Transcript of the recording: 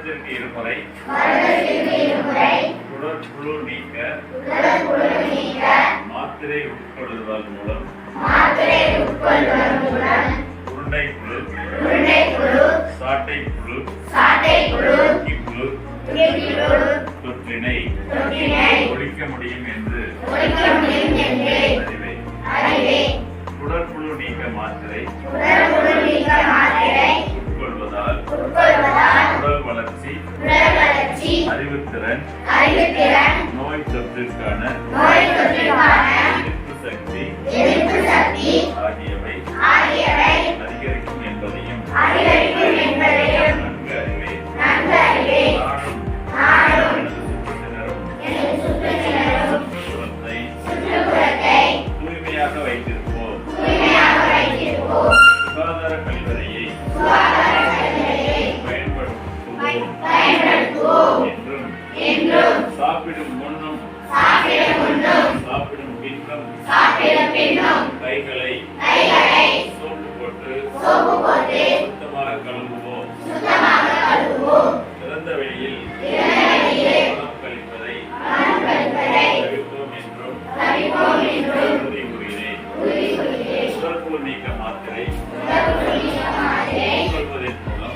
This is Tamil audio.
இருமுறை. குடற்புழு நீக்க. மாத்திரை உட்கொள்வதன் மூலம். உருண்டை புழு சாட்டை புழு புழு தொற்றினை. ஒழிக்க முடியும் என்று. அறிவேன் குடற்புழு நீக்க மாத்திரை. அறிவுத்திறன் நோய் தொற்றிற்கான சாப்பிடும் சாப்பிடும் பின்னும் சாப்பிடும் பின்னும் கைகளை சோப்பு போட்டு சுத்தமாக கழுவுவோம். சுத்தமாக கழுவுவோம். என்றும் தவிர்ப்போம் என்றும் உறுதி கூறுகிறேன் நீக்க மாத்திரை சொல்வதன் மூலம்